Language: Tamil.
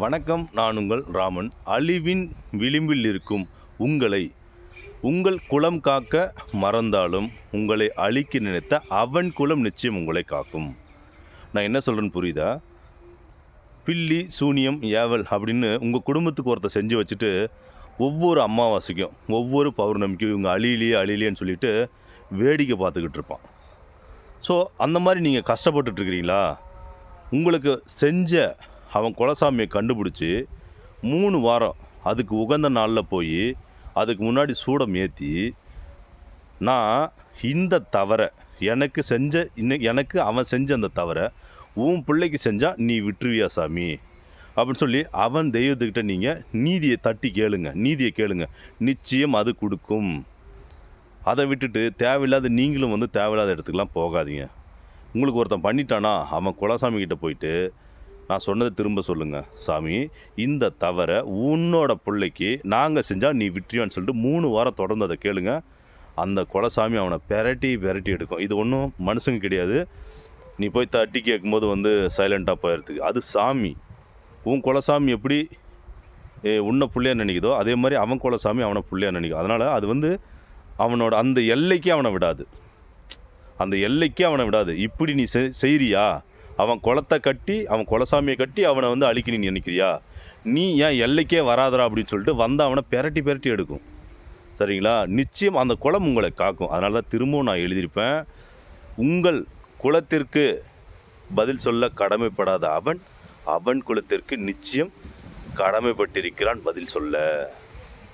வணக்கம் நான் உங்கள் ராமன். அழிவின் விளிம்பில் இருக்கும் உங்களை உங்கள் குலம் காக்க மறந்தாலும் உங்களை அழிக்க நினைத்த அவன் குலம் நிச்சயம் உங்களை காக்கும். நான் என்ன சொல்கிறேன்னு புரியுதா? பில்லி சூனியம் ஏவல் அப்படின்னு உங்கள் குடும்பத்துக்கு ஒருத்தர் செஞ்சு வச்சுட்டு ஒவ்வொரு அமாவாசைக்கும் ஒவ்வொரு பௌர்ணமிக்கும் இவங்க அழியிலேயே அழியிலேன்னு சொல்லிட்டு வேடிக்கை பார்த்துக்கிட்டு இருப்பான். ஸோ அந்த மாதிரி நீங்கள் கஷ்டப்பட்டுட்ருக்கிறீங்களா உங்களுக்கு செஞ்ச அவன் குலசாமியை கண்டுபிடிச்சி மூணு வாரம் அதுக்கு உகந்த நாளில் போய் அதுக்கு முன்னாடி சூடம் ஏற்றி நான் இந்த தவறை எனக்கு செஞ்ச இன்னைக்கு எனக்கு அவன் செஞ்ச அந்த தவறை உன் பிள்ளைக்கு செஞ்சால் நீ விட்டுருவியா சாமி? அப்படின்னு சொல்லி அவன் தெய்வத்துக்கிட்ட நீங்கள் நீதியை தட்டி கேளுங்க நீதியை கேளுங்க. நிச்சயம் அது கொடுக்கும். அதை விட்டுட்டு தேவையில்லாத நீங்களும் வந்து தேவையில்லாத இடத்துக்குலாம் போகாதீங்க. உங்களுக்கு ஒருத்தன் பண்ணிட்டானா அவன் குலசாமி கிட்டே போயிட்டு நான் சொன்னதை திரும்ப சொல்லுங்கள் சாமி. இந்த தவறை உன்னோட பிள்ளைக்கு நாங்கள் செஞ்சால் நீ விட்டுருவான்னு சொல்லிட்டு மூணு வாரம் தொடர்ந்து அதை கேளுங்க. அந்த குலசாமி அவனை பெரட்டி பெரட்டி எடுக்கும். இது ஒன்றும் மனுஷங்க கிடையாது. நீ போய் தட்டி கேட்கும்போது வந்து சைலண்ட்டாக போயிடுறதுக்கு அது சாமி. உன் குலசாமி எப்படி உன்னை பிள்ளையா நினைக்குதோ அதே மாதிரி அவன் குலசாமி அவனை பிள்ளையா நினைக்கும். அதனால் அது வந்து அவனோட அந்த எல்லைக்கே அவனை விடாது. அந்த எல்லைக்கே அவனை விடாது. இப்படி நீ செய் செய்கிறியா அவன் குளத்தை கட்டி அவன் குலசாமியை கட்டி அவனை வந்து அழிக்கணும் நினைக்கிறியா? நீ ஏன் எல்லைக்கே வராதடா அப்படின்னு சொல்லிட்டு வந்து அவனை பெரட்டி பெரட்டி எடுக்கும். சரிங்களா? நிச்சயம் அந்த குளம் உங்களை காக்கும். அதனால தான் திரும்பவும் நான் எழுதியிருப்பேன் உங்கள் குலத்திற்கு பதில் சொல்ல கடமைப்படாத அவன் அவன் குலத்திற்கு நிச்சயம் கடமைப்பட்டிருக்கிறான் பதில் சொல்ல.